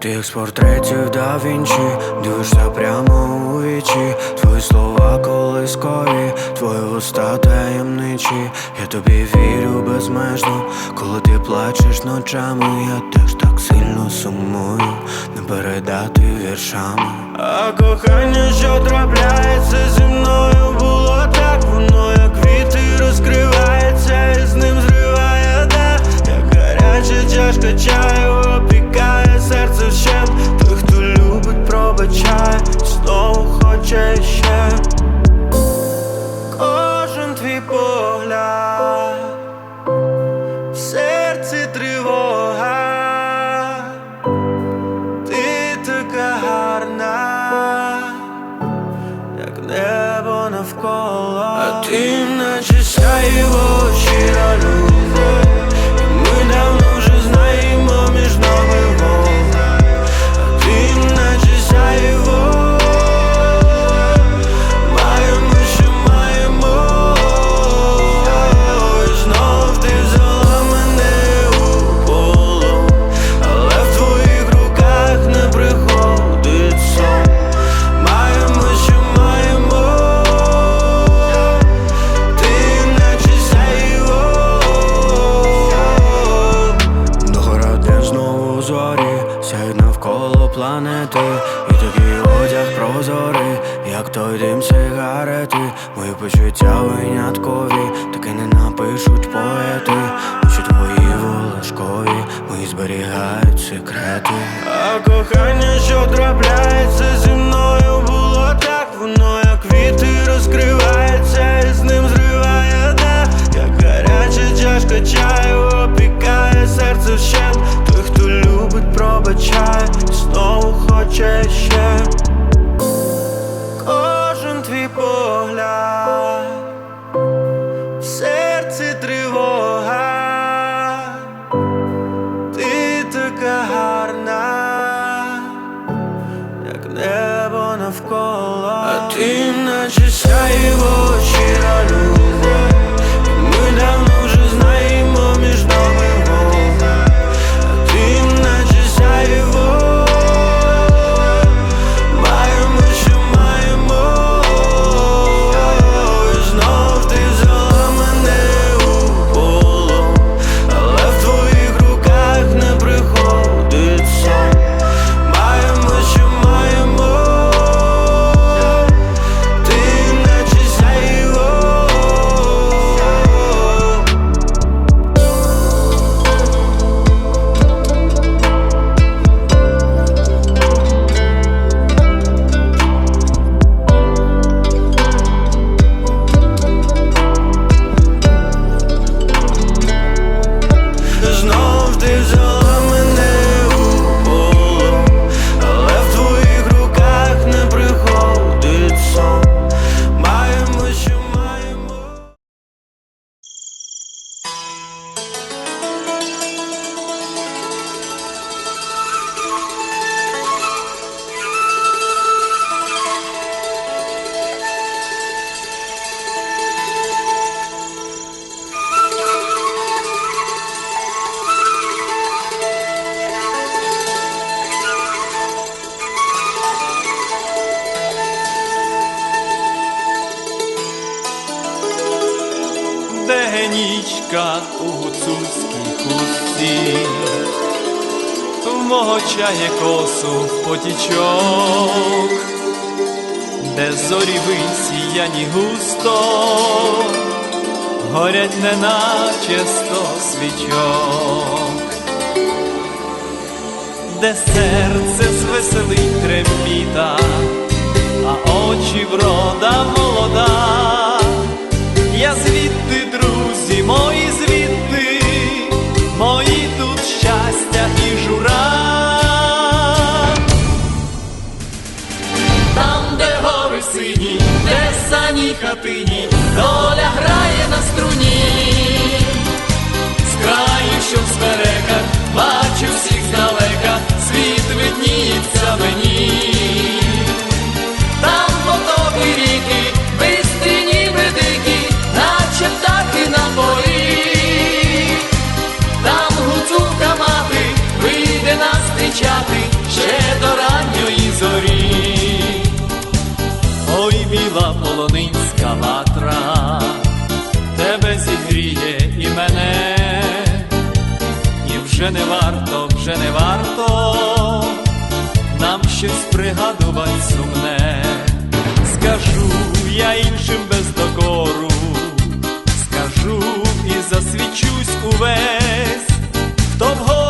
Тих з портретів да вінчі, дивишся прямо у вічі, твої слова колискові, твої уста таємничі, я тобі вірю безмежно, коли ти плачеш ночами, я теж так сильно сумую, не передати віршами. А кохання, що трапляється зі мною, було так, воно як квіти розкривається, і з ним зриває, да. Як гаряча чашка чаю опікає. 只下一步去到。мого чає косу потічок, де зорі висіяні густо, горять неначе сто свічок, де серце звеселить трембіта, а очі врода молода. вже не варто, вже не варто, нам щось пригадувать сумне, скажу я іншим без докору, скажу і засвічусь увесь, хто вгору.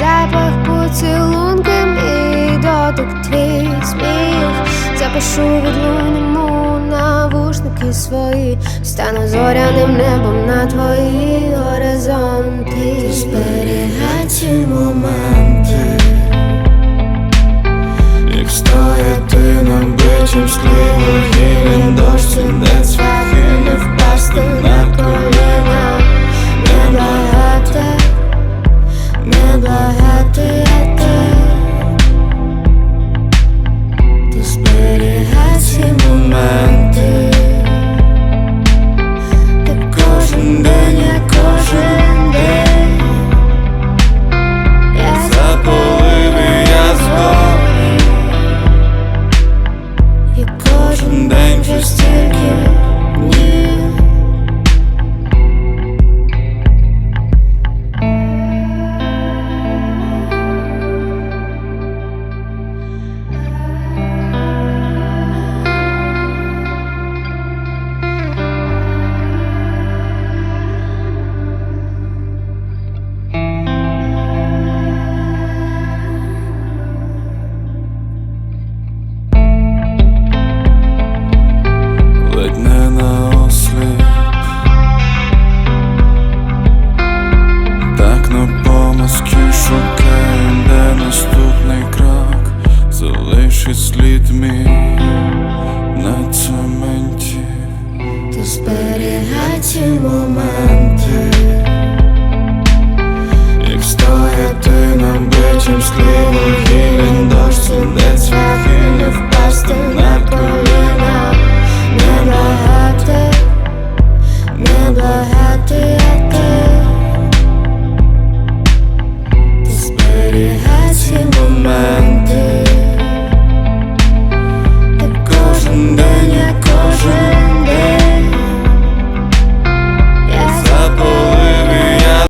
запах поцілунки мій дотик твій сміх, запишу від луному навушники свої, стану зоряним небом на твої горизонти, зберігай ці моменти, як стояти на бичем склівою